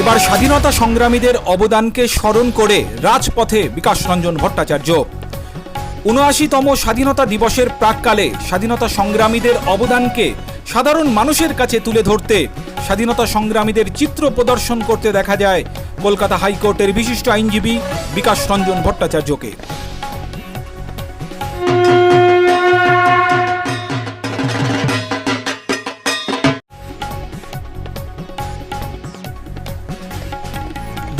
এবার স্বাধীনতা সংগ্রামীদের অবদানকে স্মরণ করে রাজপথে বিকাশ রঞ্জন ভট্টাচার্য। উনআশিতম স্বাধীনতা দিবসের প্রাককালে স্বাধীনতা সংগ্রামীদের অবদানকে সাধারণ মানুষের কাছে তুলে ধরতে স্বাধীনতা সংগ্রামীদের চিত্র প্রদর্শন করতে দেখা যায় কলকাতা হাইকোর্টের বিশিষ্ট আইনজীবী বিকাশ রঞ্জন ভট্টাচার্যকে।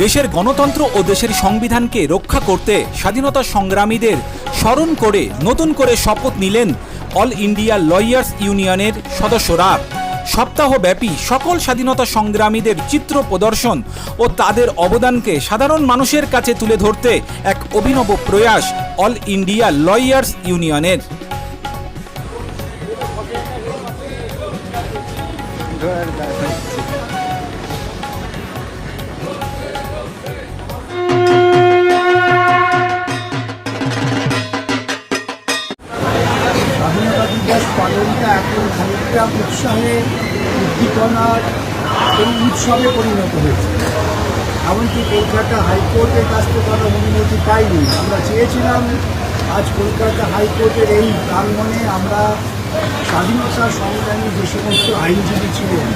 দেশের গণতন্ত্র ও দেশের সংবিধানকে রক্ষা করতে স্বাধীনতা সংগ্রামীদের স্মরণ করে নতুন করে শপথ নিলেন অল ইন্ডিয়া লয়ার্স ইউনিয়নের সদস্যরা। সপ্তাহব্যাপী সকল স্বাধীনতা সংগ্রামীদের চিত্র প্রদর্শন ও তাদের অবদানকে সাধারণ মানুষের কাছে তুলে ধরতে এক অভিনব প্রয়াস অল ইন্ডিয়া লয়ার্স ইউনিয়নের। স্বাধীনতা পালনটা এখন খানিকটা উৎসাহে উদ্দীপনার এই উৎসবে পরিণত হয়েছে। এমনকি কলকাতা হাইকোর্টের কাছ থেকে আমরা অনুমতি পাইনি। আমরা চেয়েছিলাম আজ কলকাতা হাইকোর্টের এই প্রাঙ্গণে আমরা স্বাধীনতা সংগ্রামী যে সমস্ত আইনজীবী ছিলেন,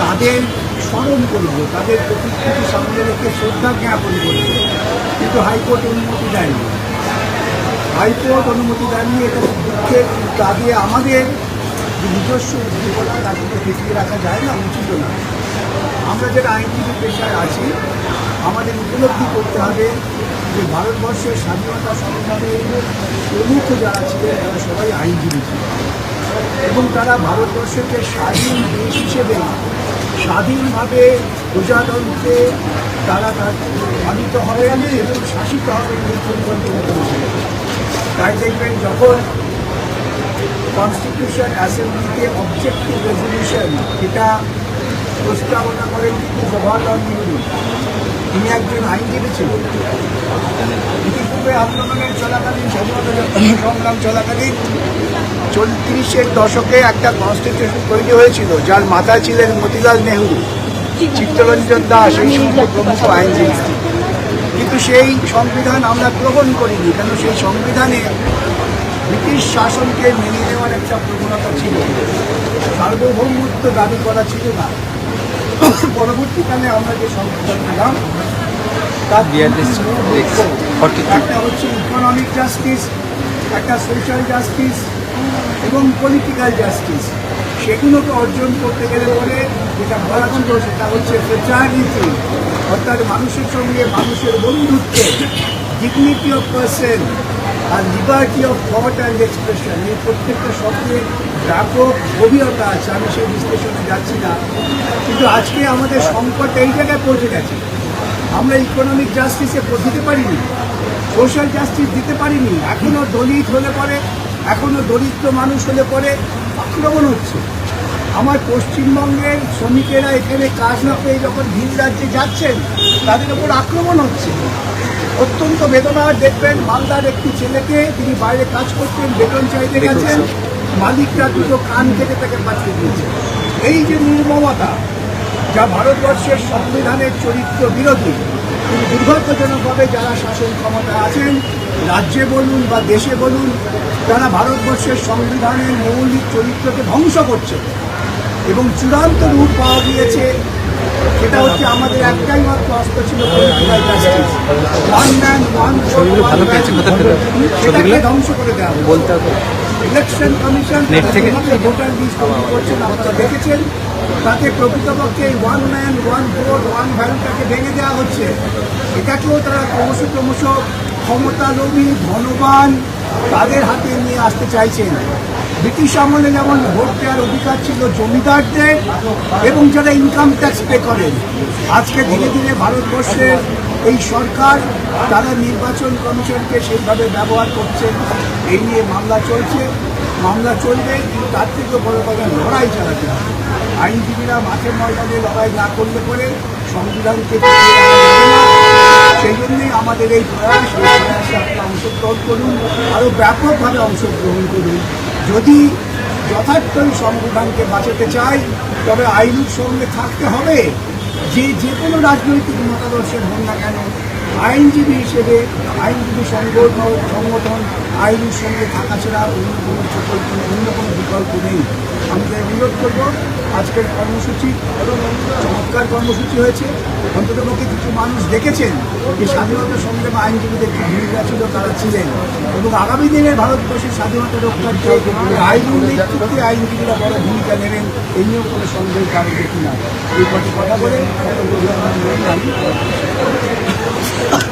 তাদের স্মরণ করব, তাদের প্রতিকৃতি সামনে রেখে শ্রদ্ধা জ্ঞাপন করব। কিন্তু হাইকোর্ট অনুমতি দেয়নি। হাইকোর্ট অনুমতি দেয়নি এটা তা দিয়ে আমাদের নিজস্ব উদ্দীপনা তাকে তো ঠেকিয়ে রাখা যায় না, উচিত না আমরা যারা আইনজীবী পেশায় আছি, আমাদের উপলব্ধি করতে হবে যে ভারতবর্ষের স্বাধীনতা সংগ্রামের প্রমুখ যারা ছিলেন, তারা সবাই আইনজীবী ছিলেন। এবং তারা ভারতবর্ষের যে স্বাধীন দেশ হিসেবে স্বাধীনভাবে প্রজাতন্ত্রে তারা তার পালিত হবেন এবং শাসিত হবেন পরিকল্পনা করেছিলেন। তাই দেখবেন যখন কনস্টিটিউশন অ্যাসেম্বলিতে অবজেক্টিভ রেজলিউশন এটা প্রস্তাবনা করেন কিন্তু জওয়াহরলাল নেহরু তিনি একজন আইনজীবী ছিলেন। ইতিপূর্বে আন্দোলনের চলাকালীন স্বাধীনতা সংগ্রাম চলাকালীন চৌত্রিশের দশকে একটা কনস্টিটিউশন তৈরি হয়েছিল, যার মাথায় ছিলেন মতিলাল নেহরু। চিত্তরঞ্জন দাস এই সমস্ত প্রমুখ আইনজীবী। কিন্তু সেই সংবিধান আমরা গ্রহণ করিনি কেন সেই সংবিধানে ব্রিটিশ শাসনকে মেনে নেওয়ার একটা প্রবণতা ছিল। সার্বভৌমত্ব দাবি করা ছিল না। পরবর্তীকালে আমরা যে সংবিধান পেলাম তার একটা হচ্ছে ইকোনমিক জাস্টিস একটা সোশ্যাল জাস্টিস এবং পলিটিক্যাল জাস্টিস সেগুলোকে অর্জন করতে গেলে পরে যেটা ছিল সেটা হচ্ছে ফ্রেটার্নিটি অর্থাৎ মানুষের সঙ্গে মানুষের বন্ধুত্ব dignity of person R liberty of thought and expression এই প্রত্যেকটা শব্দের ব্যাপক গভীরতা আছে, আমি সেই বিশ্লেষণে যাচ্ছি না। কিন্তু আজকে আমাদের সংকট এই জায়গায় পৌঁছে গেছে। আমরা ইকোনমিক জাস্টিসে দিতে পারিনি সোশ্যাল জাস্টিস দিতে পারিনি এখনও দলিত হলে পরে এখনও দরিদ্র মানুষ হলে পরে, আক্রমণ হচ্ছে। আমার পশ্চিমবঙ্গের শ্রমিকেরা এখানে কাজ না পেয়ে যখন ভিন রাজ্যে যাচ্ছেন তাদের ওপর আক্রমণ হচ্ছে। অত্যন্ত বেদনার দেখবেন মালদার একটি ছেলেকে তিনি বাইরে কাজ করতেন বেতন চাইতে গেছেন মালিকরা দুটো কান থেকে তাকে পাঠিয়ে দিয়েছে। এই যে নির্মমতা যা ভারতবর্ষের সংবিধানের চরিত্র বিরোধী কিন্তু দুর্ভাগ্যজনকভাবে যারা শাসন ক্ষমতায় আছেন রাজ্যে বলুন বা দেশে বলুন তারা ভারতবর্ষের সংবিধানের মৌলিক চরিত্রকে ধ্বংস করছে। এবং চূড়ান্ত রূপ পাওয়া গিয়েছে সেটা হচ্ছে আমাদের একটাই মাত্র অস্ত্র ছিল ওয়ান ম্যান ওয়ান? ছবিগুলো? ধ্বংস করে দেওয়া। বলতে হবে ইলেকশন কমিশন ভোটার লিস্ট করছেন আপনারা দেখেছেন তাতে প্রকৃতপক্ষে one man one vote one ভ্যালুটাকে ভেঙে দেওয়া হচ্ছে এটাকেও তারা ক্রমশ ক্রমশ ক্ষমতালোভী ধনবান তাদের হাতে নিয়ে আসতে চাইছেন ব্রিটিশ আমলে যেমন ভোট দেওয়ার অধিকার ছিল জমিদারদের এবং যারা ইনকাম ট্যাক্স পে করেন আজকে ধীরে ধীরে ভারতবর্ষের এই সরকার তারা নির্বাচন কমিশনকে সেইভাবে ব্যবহার করছেন এই নিয়ে মামলা চলছে। মামলা চলবে তার থেকে বড় কথা লড়াই চালাতে হবে। আইনজীবীরা মাঠের ময়দানে লড়াই না করলে পরে সংবিধানকে। সেই জন্যই আমাদের এই প্রয়াসে আপনারা অংশগ্রহণ করুন, আরও ব্যাপকভাবে অংশগ্রহণ করুন। যদি যথার্থই সংবিধানকে বাঁচাতে চাই, তবে আইনের সঙ্গে থাকতে হবে। যে যে কোনো রাজনৈতিক মতাদর্শের হন না কেন আইনজীবী হিসেবে, আইনজীবী সংগঠন সংগঠন, আইনের সঙ্গে থাকা ছাড়া অন্য কোনো বিকল্প অন্য কোনো বিকল্প নেই। আমি তাই অনুরোধ করব, আজকের কর্মসূচি চমৎকার কর্মসূচি হয়েছে। অন্তত পক্ষে কিছু মানুষ দেখেছেন যে স্বাধীনতা সংগ্রামে আইনজীবীদের কি ভূমিকা ছিল, তারা ছিলেন। এবং আগামী দিনে ভারতবর্ষের স্বাধীনতা রক্ষার্থে আইন নেতৃত্বে আইনজীবীরা বড় ভূমিকা নেবেন, এই নিয়েও কোনো সন্দেহের কারণ দেখি না। এই কথা বলে Ugh.